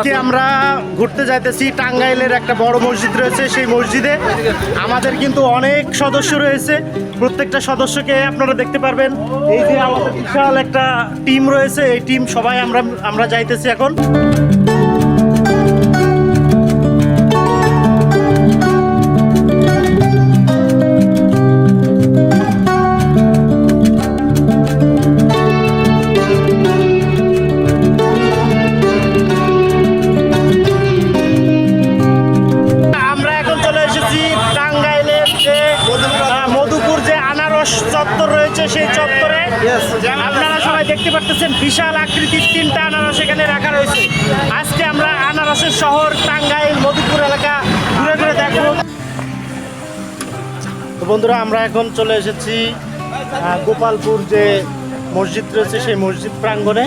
আজকে আমরা ঘুরতে যাইতেছি টাঙ্গাইলের একটা বড় মসজিদ রয়েছে, সেই মসজিদে। আমাদের কিন্তু অনেক সদস্য রয়েছে। প্রত্যেকটা সদস্যকে আপনারা দেখতে পারবেন। এই যে আমাদের বিশাল একটা টিম রয়েছে, এই টিম সবাই আমরা আমরা যাইতেছি এখন। বন্ধুরা, আমরা এখন চলে এসেছি গোপালপুর যে মসজিদ রয়েছে, সেই মসজিদ প্রাঙ্গণে।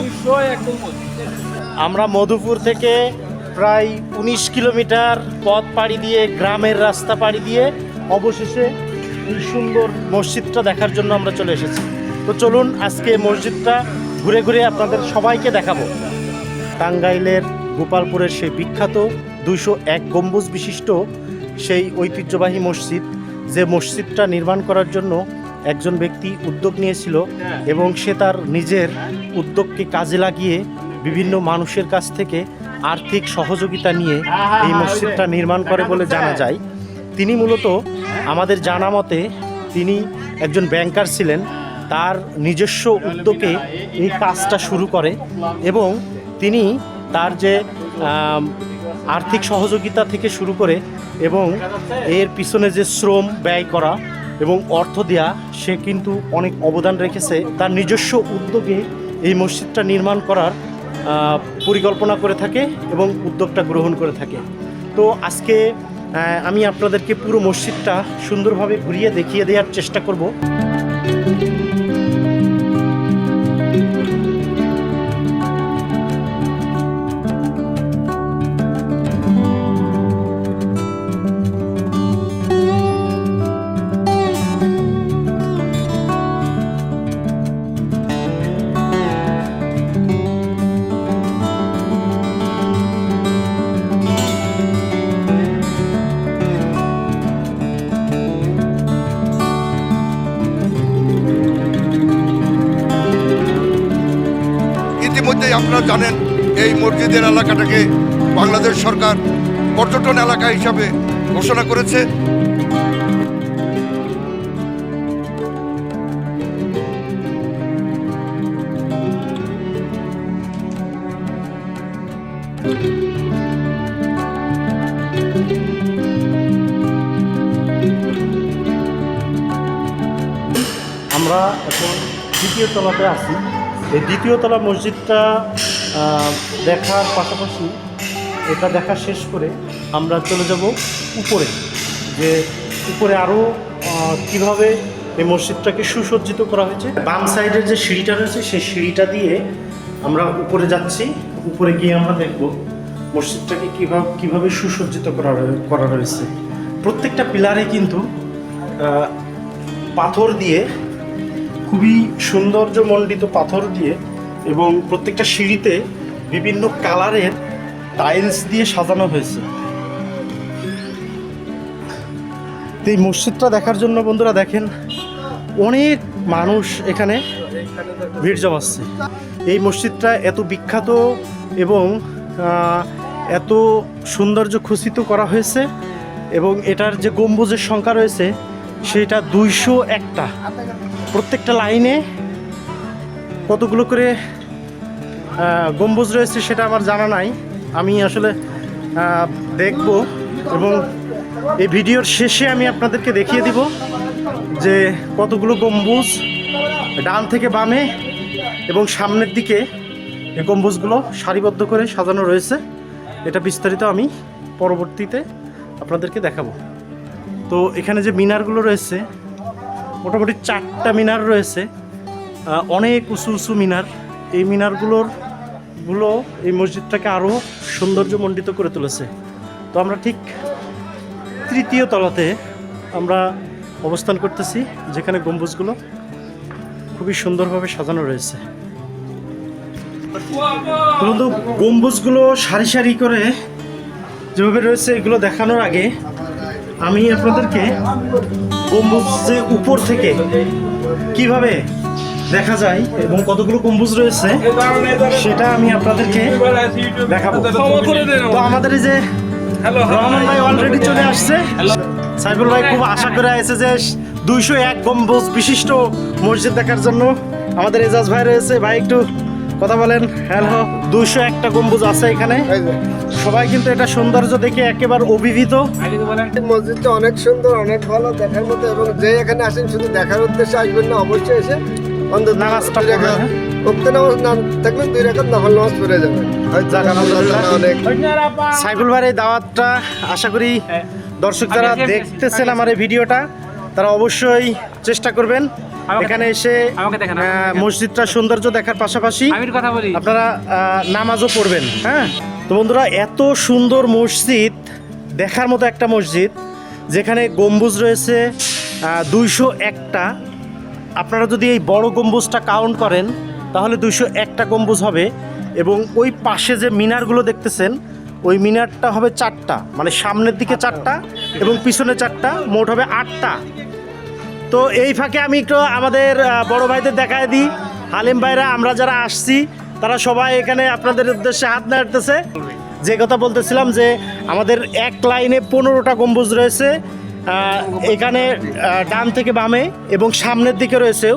আমরা মধুপুর থেকে প্রায় উনিশ কিলোমিটার পথ পাড়ি দিয়ে, গ্রামের রাস্তা পাড়ি দিয়ে, অবশেষে এই সুন্দর মসজিদটা দেখার জন্য আমরা চলে এসেছি। তো চলুন, আজকে মসজিদটা ঘুরে ঘুরে আপনাদের সবাইকে দেখাবো। টাঙ্গাইলের গোপালপুরের সেই বিখ্যাত দুইশো এক গম্বুজ বিশিষ্ট সেই ঐতিহ্যবাহী মসজিদ। যে মসজিদটা নির্মাণ করার জন্য একজন ব্যক্তি উদ্যোগ নিয়েছিল এবং সে তার নিজের উদ্যোগকে কাজে লাগিয়ে বিভিন্ন মানুষের কাছ থেকে আর্থিক সহযোগিতা নিয়ে এই মসজিদটা নির্মাণ করে বলে জানা যায়। তিনি মূলত আমাদের জানা মতে তিনি একজন ব্যাংকার ছিলেন। তার নিজস্ব উদ্যোগে এই কাজটা শুরু করে এবং তিনি তার যে আর্থিক সহযোগিতা থেকে শুরু করে এবং এর পিছনে যে শ্রম ব্যয় করা এবং অর্থ দেয়া, সে কিন্তু অনেক অবদান রেখেছে। তার নিজস্ব উদ্যোগে এই মসজিদটা নির্মাণ করার পরিকল্পনা করে থাকে এবং উদ্যোগটা গ্রহণ করে থাকে। তো আজকে আমি আপনাদেরকে পুরো মসজিদটা সুন্দরভাবে ঘুরিয়ে দেখিয়ে দেওয়ার চেষ্টা করব। আপনারা জানেন, এই মসজিদের এলাকাটাকে বাংলাদেশ সরকার পর্যটন এলাকা হিসাবে ঘোষণা করেছে। আমরা এখন দ্বিতীয় তলাতে আছি। এই দ্বিতীয় তলা মসজিদটা দেখার পাশাপাশি এটা দেখা শেষ করে আমরা চলে যাব উপরে, যে উপরে আরও কীভাবে এই মসজিদটাকে সুসজ্জিত করা হয়েছে। বাম সাইডের যে সিঁড়িটা রয়েছে, সেই সিঁড়িটা দিয়ে আমরা উপরে যাচ্ছি, উপরে গিয়ে আমরা দেখব মসজিদটাকে কীভাবে কীভাবে সুসজ্জিত করা করা রয়েছে। প্রত্যেকটা পিলারে কিন্তু পাথর দিয়ে খুবই সৌন্দর্যমণ্ডিত পাথর দিয়ে এবং প্রত্যেকটা সিঁড়িতে বিভিন্ন কালারের টাইলস দিয়ে সাজানো হয়েছে। এই মসজিদটা দেখার জন্য বন্ধুরা দেখেন, অনেক মানুষ এখানে ভিড় জমাচ্ছে। এই মসজিদটা এত বিখ্যাত এবং এত সৌন্দর্য খচিত করা হয়েছে এবং এটার যে গম্বুজের সংখ্যা রয়েছে সেটা দুইশো একটা। প্রত্যেকটা লাইনে কতগুলো করে গম্বুজ রয়েছে সেটা আমার জানা নাই। আমি আসলে দেখব এবং এই ভিডিওর শেষে আমি আপনাদেরকে দেখিয়ে দিব যে কতগুলো গম্বুজ ডান থেকে বামে এবং সামনের দিকে এই গম্বুজগুলো সারিবদ্ধ করে সাজানো রয়েছে। এটা বিস্তারিত আমি পরবর্তীতে আপনাদেরকে দেখাবো। তো এখানে যে মিনারগুলো রয়েছে, মোটামুটি চারটা মিনার রয়েছে। অনেক উঁচু উঁচু মিনার। এই মিনারগুলোরগুলো এই মসজিদটাকে আরও সৌন্দর্যমণ্ডিত করে তুলেছে। তো আমরা ঠিক তৃতীয় তলাতে আমরা অবস্থান করতেছি, যেখানে গম্বুজগুলো খুবই সুন্দরভাবে সাজানো রয়েছে। গম্বুজগুলো সারি সারি করে যেভাবে রয়েছে, এগুলো দেখানোর আগে আমি আপনাদেরকে গম্বুজ যে উপর থেকে কীভাবে দেখা যায় এবং কতগুলো গম্বুজ রয়েছে, সেটা আমি আপনাদেরকে দেখাবো। তো আমাদের এই যে রহমান ভাই অলরেডি চলে আসছে। সাইফুল ভাই খুব আশা করে আছে যে দুইশো এক গম্বুজ বিশিষ্ট মসজিদ দেখার জন্য আমাদের এজাজ ভাই রয়েছে। ভাই, একটু কথা বলেন হ্যালো দুইশো একটা গম্বুজ আছে এখানে। সবাই কিন্তু এটা সৌন্দর্য দেখে একেবারে অভিভূত। মসজিদটা অনেক সুন্দর অনেক ভালো দেখার মতো এবং যে এখানে আসেন শুধু দেখার উদ্দেশ্যে আসবেন না অবশ্যই এসে অন্তত নামাজটা উক্ত নামাজ না থাকলে দুই রাখাত নফল নামাজ পড়ে যাবেন। হয়তো যাক, আল্লাহ আলহামদুলিল্লাহ। তাআলা অনেক সাইফুল ভাইয়ের এই দাওয়াতটা আশা করি দর্শক যারা দেখতেছেন আমার এই ভিডিওটা তারা অবশ্যই চেষ্টা করবেন। এখানে এসে আমাকে দেখেন, আমাকে আহ, দেখেন। মসজিদটা সৌন্দর্য দেখার পাশাপাশি আমি কথা বলি। আপনারা নামাজও পড়বেন হ্যাঁ? তো বন্ধুরা এত সুন্দর মসজিদ দেখার মতো একটা মসজিদ যেখানে গম্বুজ রয়েছে দুইশো একটা। আপনারা যদি এই বড় গম্বুজটা কাউন্ট করেন তাহলে দুইশো একটা গম্বুজ হবে এবং ওই পাশে যে মিনারগুলো দেখতেছেন ওই মিনারটা হবে চারটা মানে সামনের দিকে চারটা এবং পিছনে চারটা মোট হবে আটটা। তো এই ফাঁকে আমি একটু আমাদের বড় ভাইদের দেখায় দিই। হালিম ভাইরা, আমরা যারা আসছি, তারা সবাই এখানে আপনাদের উদ্দেশ্যে হাত নাড়তেছে। যে কথা বলতেছিলাম যে আমাদের এক লাইনে পনেরোটা গম্বুজ রয়েছে এখানে ডান থেকে বামে এবং সামনের দিকে রয়েছে,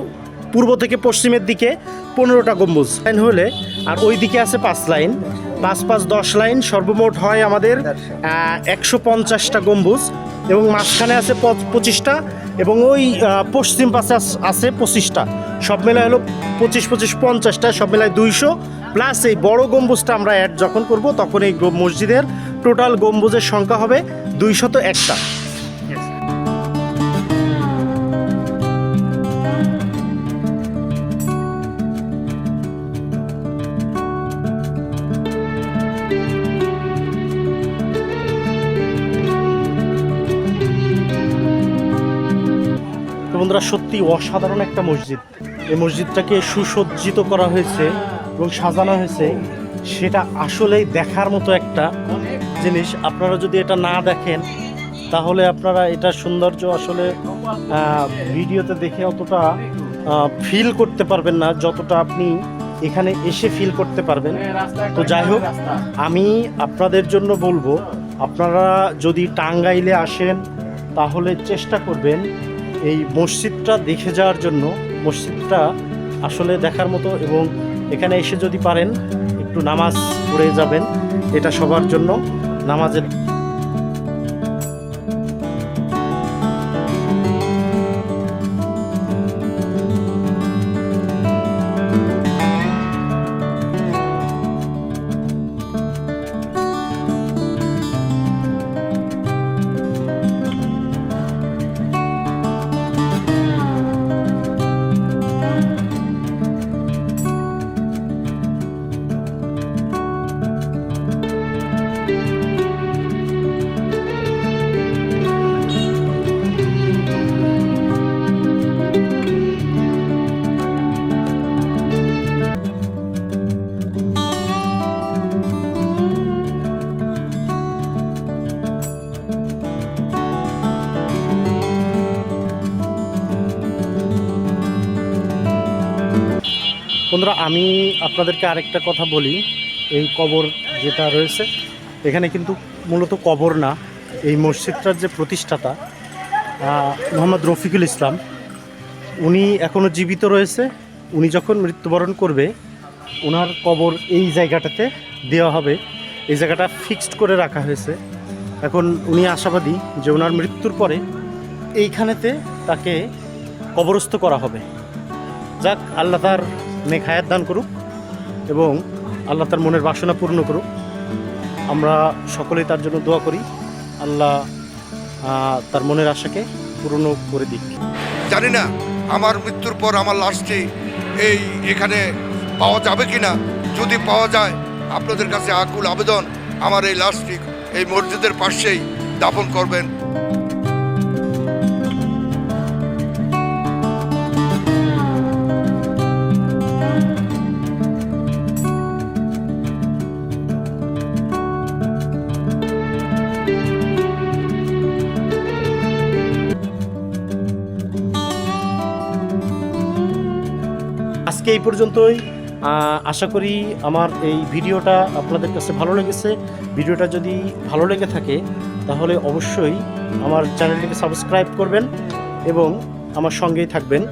পূর্ব থেকে পশ্চিমের দিকে পনেরোটা গম্বুজ। লাইন হলে, আর ওই দিকে আছে পাঁচ লাইন। পাঁচ পাঁচ দশ লাইন, সর্বমোট হয় আমাদের একশো পঞ্চাশটা গম্বুজ এবং মাঝখানে আছে পঁচ- পঁচিশটা। এবং ওই পশ্চিম পাশে আছে পঁচিশটা। সব মেলায় হলো পঁচিশ পঁচিশ, পঞ্চাশটা, সব মেলায় দুইশো। প্লাস এই বড় গম্বুজটা আমরা অ্যাড যখন করব, তখন এই মসজিদের টোটাল গম্বুজের সংখ্যা হবে দুইশত একটা। বন্ধুরা সত্যি অসাধারণ একটা মসজিদ। এই মসজিদটাকে সুসজ্জিত করা হয়েছে এবং সাজানো হয়েছে। সেটা আসলেই দেখার মতো একটা জিনিস। আপনারা যদি এটা না দেখেন, তাহলে আপনারা এটা সৌন্দর্য আসলে ভিডিওতে দেখে অতটা ফিল করতে পারবেন না, যতটা আপনি এখানে এসে ফিল করতে পারবেন। তো যাই হোক, আমি আপনাদের জন্য বলব, আপনারা যদি টাঙ্গাইলে আসেন, তাহলে চেষ্টা করবেন এই মসজিদটা দেখে যাওয়ার জন্য, মসজিদটা আসলে দেখার মতো এবং এখানে এসে যদি পারেন, একটু নামাজ পড়ে যাবেন, এটা সবার জন্য। নামাজের বন্ধুরা, আমি আপনাদেরকে আরেকটা কথা বলি, এই কবর যেটা রয়েছে, এখানে কিন্তু মূলত কবর না, এই মসজিদটার যে প্রতিষ্ঠাতা মোহাম্মদ রফিকুল ইসলাম, উনি এখনও জীবিত রয়েছে, উনি যখন মৃত্যুবরণ করবে ওনার কবর এই জায়গাটাতে দেওয়া হবে, এই জায়গাটা ফিক্সড করে রাখা হয়েছে। এখন উনি আশাবাদী যে ওনার মৃত্যুর পরে এইখানেতে তাকে কবরস্থ করা হবে। যাক, আল্লাহ তার নেক হায়াত দান করুক এবং আল্লাহ তার মনের বাসনা পূর্ণ করুক। আমরা সকলেই তার জন্য দোয়া করি। আল্লাহ তার মনের আশাকে পূর্ণ করে দিক। জানি না আমার মৃত্যুর পর আমার লাশটি এই এখানে পাওয়া যাবে কি না যদি পাওয়া যায়, আপনাদের কাছে আকুল আবেদন, আমার এই লাশটি এই মসজিদের পাশেই দাফন করবেন। আজকে এই পর্যন্তই। আশা করি আমার এই ভিডিওটা আপনাদের কাছে ভালো লেগেছে। ভিডিওটা যদি ভালো লেগে থাকে, তাহলে অবশ্যই আমার চ্যানেলটিকে সাবস্ক্রাইব করবেন এবং আমার সঙ্গেই থাকবেন।